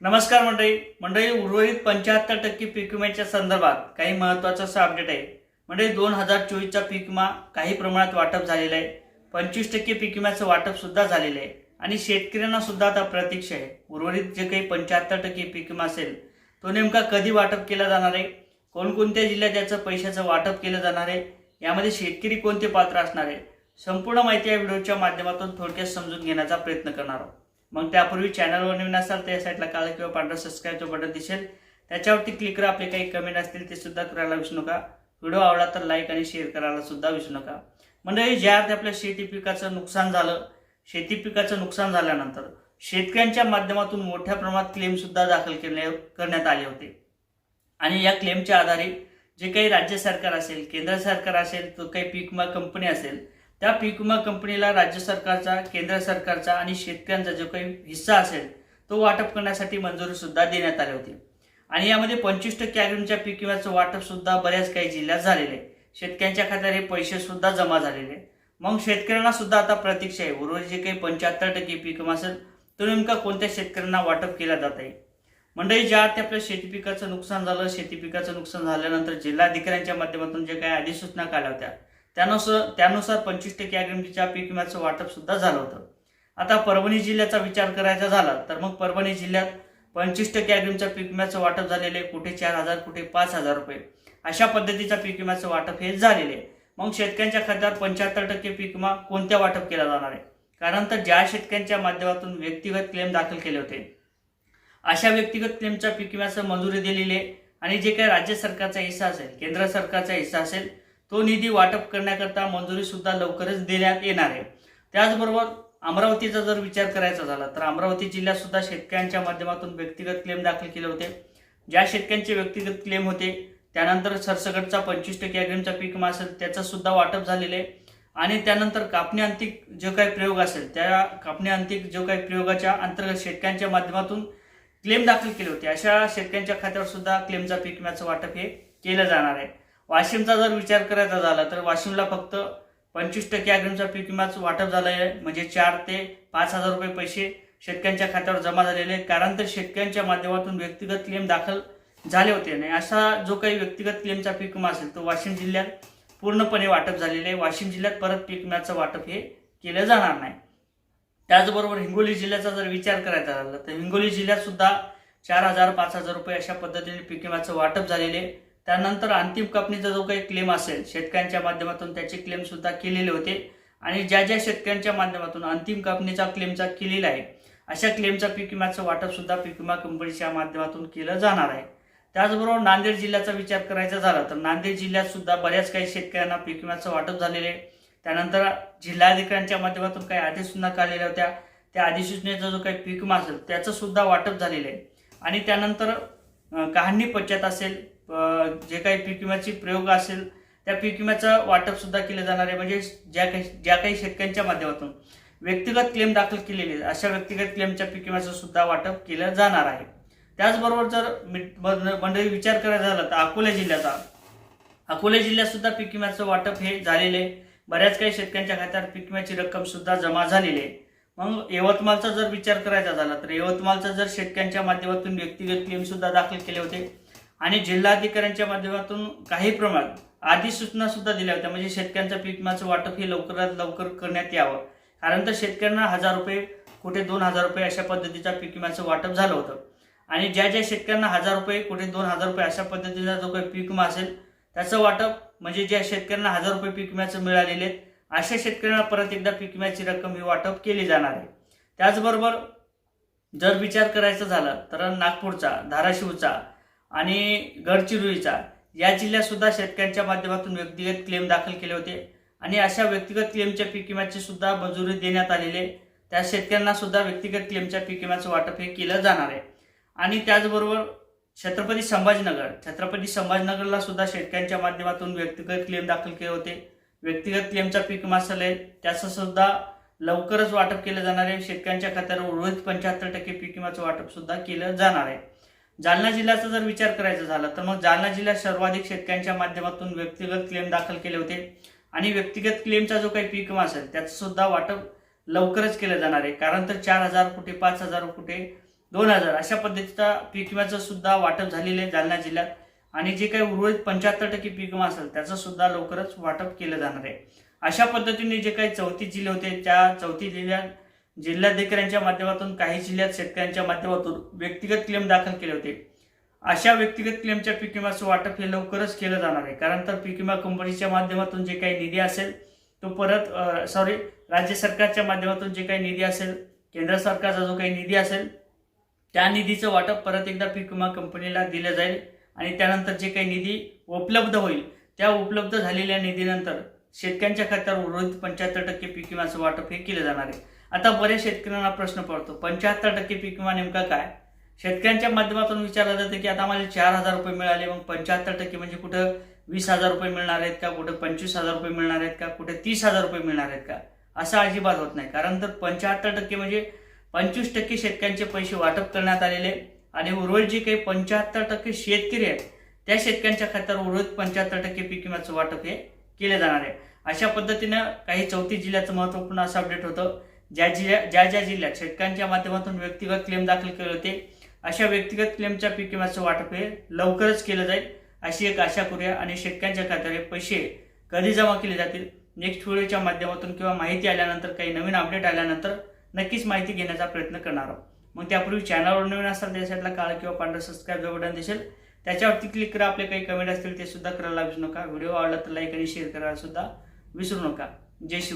नमस्कार मंडळी. मंडळी उर्वरित पंच्याहत्तर टक्के पीक विम्याच्या संदर्भात काही महत्वाचं असं अपडेट आहे. मंडळी दोन हजार चोवीसचा पीक विमा काही प्रमाणात वाटप झालेला आहे. पंचवीस टक्के पीक विम्याचं वाटप सुद्धा झालेलं आहे. आणि शेतकऱ्यांना सुद्धा आता प्रतीक्षा आहे. उर्वरित जे काही पंच्याहत्तर टक्के पीक विमा असेल तो नेमका कधी वाटप केला जाणार आहे? कोणकोणत्या जिल्ह्यात याचं पैशाचं वाटप केलं जाणार आहे? यामध्ये शेतकरी कोणते पात्र असणार आहे? संपूर्ण माहिती या व्हिडिओच्या माध्यमातून थोडक्यात समजून घेण्याचा प्रयत्न करणार आहोत. मग त्यापूर्वी चॅनलवर नवीन असाल तर या साईडला काळं किंवा पांढरा सबस्क्राईबचं बटन दिसेल. त्याच्यावरती क्लिक करा. आपले काही कमेंट असतील ते सुद्धा करायला विसरू नका. व्हिडिओ आवडला तर लाईक आणि शेअर करायला सुद्धा विसरू नका. मंडळी ज्या अर्थी आपल्या शेती पिकाचं नुकसान झालं शेती पिकाचं नुकसान झाल्यानंतर शेतकऱ्यांच्या माध्यमातून मोठ्या प्रमाणात क्लेम सुद्धा दाखल केले करण्यात आले होते. आणि या क्लेमच्या आधारे जे काही राज्य सरकार असेल केंद्र सरकार असेल तो काही पीक विमा कंपनी असेल त्या पीक विमा कंपनीला राज्य सरकारचा केंद्र सरकारचा आणि शेतकऱ्यांचा जो काही हिस्सा असेल तो वाटप करण्यासाठी मंजुरी सुद्धा देण्यात आली होती. आणि यामध्ये पंचवीस टक्के अग्रिमच्या पीक विम्याचं वाटप सुद्धा बऱ्याच काही जिल्ह्यात झालेले आहे. शेतकऱ्यांच्या खात्यात हे पैसे सुद्धा जमा झालेले मग शेतकऱ्यांना सुद्धा आता प्रतीक्षा आहे. उर्वरित जे काही पंच्याहत्तर टक्के पीक विमा असेल तो नेमका कोणत्या शेतकऱ्यांना वाटप केला जात आहे? मंडळी ज्या ते आपल्या शेती पिकाचं नुकसान झालं शेती पिकाचं नुकसान झाल्यानंतर जिल्हाधिकाऱ्यांच्या माध्यमातून जे काही अधिसूचना काढल्या होत्या त्यानुसार त्यानुसार पंचवीस टक्के अग्रिमच्या पीक विम्याचं वाटप सुद्धा झालं होतं. आता परभणी जिल्ह्याचा विचार करायचा झाला तर मग परभणी जिल्ह्यात पंचवीस टक्के अग्रिमच्या पीक विम्याचं वाटप झालेले कुठे चार हजार कुठे पाच हजार रुपये. अशा पद्धतीचा पीक विम्याचं वाटप हे झालेले आहे. मग शेतकऱ्यांच्या खात्यावर पंच्याहत्तर टक्के पीक विमा कोणत्या वाटप केला जाणार आहे? कारण तर ज्या शेतकऱ्यांच्या माध्यमातून व्यक्तिगत क्लेम दाखल केले होते अशा व्यक्तिगत क्लेमच्या पीक विम्याचं मंजुरी दिलेली आहे. आणि जे काही राज्य सरकारचा हिस्सा असेल केंद्र सरकारचा हिस्सा असेल तो निधी वाटप करण्याकरता मंजुरी सुद्धा लवकरच देण्यात येणार आहे. त्याचबरोबर अमरावतीचा जर विचार करायचा झाला तर अमरावती जिल्ह्यात सुद्धा शेतकऱ्यांच्या माध्यमातून व्यक्तिगत क्लेम दाखल केले होते. ज्या शेतकऱ्यांचे व्यक्तिगत क्लेम होते त्यानंतर सरसकटचा पंचवीस टक्के अग्रिमचा पीक विमा असेल त्याचं सुद्धा वाटप झालेलं आहे. आणि त्यानंतर कापणी अंतिक जो काही प्रयोग असेल त्या कापणी अंतिक जो काही प्रयोगाच्या अंतर्गत शेतकऱ्यांच्या माध्यमातून क्लेम दाखल केले होते अशा शेतकऱ्यांच्या खात्यावर सुद्धा क्लेमचा पीक विम्याचं वाटप हे केलं जाणार आहे. वाशिमचा जर विचार करायचा झाला तर वाशिमला फक्त पंचवीस टक्के अग्रिमचा पीक विमाच वाटप झालं आहे म्हणजे चार ते पाच हजार रुपये पैसे शेतकऱ्यांच्या खात्यावर जमा झालेले आहेत. कारण तर शेतकऱ्यांच्या माध्यमातून व्यक्तिगत क्लेम दाखल झाले होते. आणि असा जो काही व्यक्तिगत क्लेमचा पीक विमा असेल तो वाशिम जिल्ह्यात पूर्णपणे वाटप झालेले आहे. वाशिम जिल्ह्यात परत पीक विम्याचं वाटप हे केलं जाणार नाही. त्याचबरोबर हिंगोली जिल्ह्याचा जर विचार करायचा झाला तर हिंगोली जिल्ह्यात सुद्धा चार हजार पाच हजार रुपये अशा पद्धतीने पीक विम्याचं वाटप झालेले आहे. त्यानंतर अंतिम कापणीचा जो काही क्लेम असेल शेतकऱ्यांच्या माध्यमातून त्याचे क्लेम सुद्धा केलेले होते. आणि ज्या ज्या शेतकऱ्यांच्या माध्यमातून अंतिम कापणीचा क्लेमचा केलेला आहे अशा क्लेमचा पीक विम्याचं वाटप सुद्धा पीक विमा कंपनीच्या माध्यमातून केलं जाणार आहे. त्याचबरोबर नांदेड जिल्ह्याचा विचार करायचा झाला तर नांदेड जिल्ह्यात सुद्धा बऱ्याच काही शेतकऱ्यांना पीक विम्याचं वाटप झालेले आहे. त्यानंतर जिल्हाधिकाऱ्यांच्या माध्यमातून काही अधिसूचना काढलेल्या होत्या. त्या अधिसूचनेचा जो काही पीक विमा असेल त्याचं सुद्धा वाटप झालेलं आहे. आणि त्यानंतर कहाणी पश्चात असेल जे काही पीक विम्याची प्रयोग असेल त्या पीक विम्याचं वाटप सुद्धा केलं जाणार आहे. म्हणजे ज्या काही ज्या काही शेतकऱ्यांच्या माध्यमातून व्यक्तिगत क्लेम दाखल केलेले अशा व्यक्तिगत क्लेमच्या पीक विम्याचं सुद्धा वाटप केलं जाणार आहे. त्याचबरोबर जर मंडळी विचार करायचा झाला तर अकोला जिल्ह्याचा अकोला जिल्ह्यात सुद्धा पीक विम्याचं वाटप हे झालेले आहे. बऱ्याच काही शेतकऱ्यांच्या खात्यावर पीक विम्याची रक्कम सुद्धा जमा झालेली आहे. मग यवतमाळचा जर विचार करायचा झाला तर यवतमाळचा जर शेतकऱ्यांच्या माध्यमातून व्यक्तिगत क्लेम सुद्धा दाखल केले होते आणि जिल्हाधिकाऱ्यांच्या माध्यमातून काही प्रमाणात अधिसूचना सुद्धा दिल्या होत्या. म्हणजे शेतकऱ्यांच्या पीक विम्याचं वाटप हे लवकरात लवकर करण्यात यावं. कारण तर शेतकऱ्यांना हजार रुपये कुठे दोन हजार रुपये अशा पद्धतीच्या पीक विम्याचं वाटप झालं होतं. आणि ज्या ज्या शेतकऱ्यांना हजार रुपये कुठे दोन हजार रुपये अशा पद्धतीचा जो काही पीक विमा असेल त्याचं वाटप म्हणजे ज्या शेतकऱ्यांना हजार रुपये पीक विम्याचं मिळालेले आहेत अशा शेतकऱ्यांना परत एकदा पीक विम्याची रक्कम ही वाटप केली जाणार आहे. त्याचबरोबर जर विचार करायचा झाला तर नागपूरचा धाराशिवचा आणि गडचिरोलीचा या जिल्ह्यातसुद्धा शेतकऱ्यांच्या माध्यमातून व्यक्तिगत क्लेम दाखल केले होते. आणि अशा व्यक्तिगत क्लेमच्या पीक विम्याची सुद्धा मंजुरी देण्यात आलेली आहे. त्या शेतकऱ्यांना सुद्धा व्यक्तिगत क्लेमच्या पीक विम्याचं वाटप हे केलं जाणार आहे. आणि त्याचबरोबर छत्रपती संभाजीनगर छत्रपती संभाजीनगरला सुद्धा शेतकऱ्यांच्या माध्यमातून व्यक्तिगत क्लेम दाखल केले होते. व्यक्तिगत क्लेमचा पीक मासल आहे. त्याचं सुद्धा लवकरच वाटप केलं जाणार आहे. शेतकऱ्यांच्या खात्यावर उर्वरित पंच्याहत्तर टक्के पीक विम्याचं वाटप सुद्धा केलं जाणार आहे. जालना जिल्ह्याचा जर विचार करायचा झाला तर मग जालना जिल्ह्यात सर्वाधिक शेतकऱ्यांच्या माध्यमातून व्यक्तिगत क्लेम दाखल केले होते. आणि व्यक्तिगत क्लेमचा जो काही पीक विमा असेल त्याचं सुद्धा वाटप लवकरच केलं जाणार आहे. कारण तर चार हजार कुठे पाच हजार कुठे दोन हजार अशा पद्धतीचा पीक विम्याचं सुद्धा वाटप झालेलं आहे जालना जिल्ह्यात. आणि जे काही उर्वरित पंच्याहत्तर टक्के पीक विमा असेल त्याचं सुद्धा लवकरच वाटप केलं जाणार आहे. अशा पद्धतीने जे काही चौथी जिल्हे होते त्या चौथी जिल्ह्यात जिल्हाधिकाऱ्यांच्या माध्यमातून काही जिल्ह्यात शेतकऱ्यांच्या माध्यमातून व्यक्तिगत क्लेम दाखल केले होते. अशा व्यक्तिगत क्लेमच्या पीक विम्याचं वाटप हे लवकरच केलं जाणार आहे. कारण तर पीक विमा कंपनीच्या माध्यमातून जे काही निधी असेल तो परत सॉरी राज्य सरकारच्या माध्यमातून जे काही निधी असेल केंद्र सरकारचा जो काही निधी असेल त्या निधीचं वाटप परत एकदा पीक विमा कंपनीला दिलं जाईल आणि त्यानंतर जे काही निधी उपलब्ध होईल त्या उपलब्ध झालेल्या निधीनंतर शेतकऱ्यांच्या खात्यावर उर्वरित पंच्याहत्तर टक्के पीक विम्याचं वाटप हे केलं जाणार आहे. आता बऱ्याच शेतकऱ्यांना प्रश्न पडतो पंच्याहत्तर टक्के पीक विमा नेमका काय? शेतकऱ्यांच्या माध्यमातून विचारलं जातं की आता मला चार हजार रुपये मिळाले मग पंच्याहत्तर टक्के म्हणजे कुठं वीस हजार रुपये मिळणार आहेत का? कुठं पंचवीस हजार रुपये मिळणार आहेत का? कुठे तीस हजार रुपये मिळणार आहेत का? असं अजिबात होत नाही. कारण तर पंच्याहत्तर टक्के म्हणजे पंचवीस टक्के शेतकऱ्यांचे पैसे वाटप करण्यात आलेले आणि उर्वरित जे काही पंच्याहत्तर टक्के शेतकरी आहेत त्या शेतकऱ्यांच्या खात्यावर उर्वरित पंच्याहत्तर टक्के पीक विम्याचं वाटप हे केले जाणार आहे. अशा पद्धतीनं काही चौथी जिल्ह्याचं महत्त्वपूर्ण असं अपडेट होतं. ज्या ज्या ज्या जिल्ह्यात शेतकऱ्यांच्या माध्यमातून व्यक्तिगत क्लेम दाखल केले होते अशा व्यक्तिगत क्लेमच्या पीक विम्याचं वाटप हे लवकरच केलं जाईल अशी एक आशा करूया आणि शेतकऱ्यांच्या खात्यावर हे पैसे कधी जमा केले जातील नेक्स्ट व्हिडिओच्या माध्यमातून किंवा माहिती आल्यानंतर काही नवीन अपडेट आल्यानंतर नक्कीच माहिती घेण्याचा प्रयत्न करणार आहोत. मग त्यापूर्वी चॅनलवर नवीन असाल त्या साईडला काळा किंवा पांढरा सबस्क्राईब बटन दिसेल त्याच्यावरती क्लिक करा आपले काही कमेंट असतील ते सुद्धा करायला विसरू नका. व्हिडिओ आवडला तर लाईक आणि शेअर करायला सुद्धा विसरू नका. जय शिवराय.